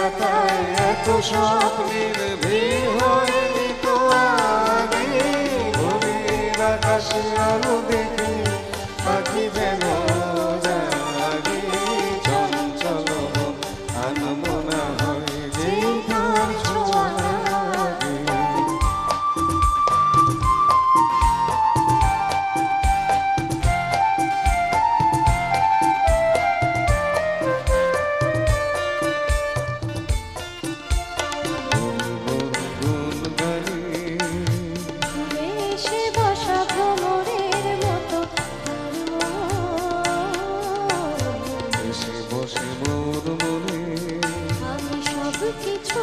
পাতায় তো আগে। ঘুমির আকাশে আলো দেখি বসে মোর মনে আমি সব কিছু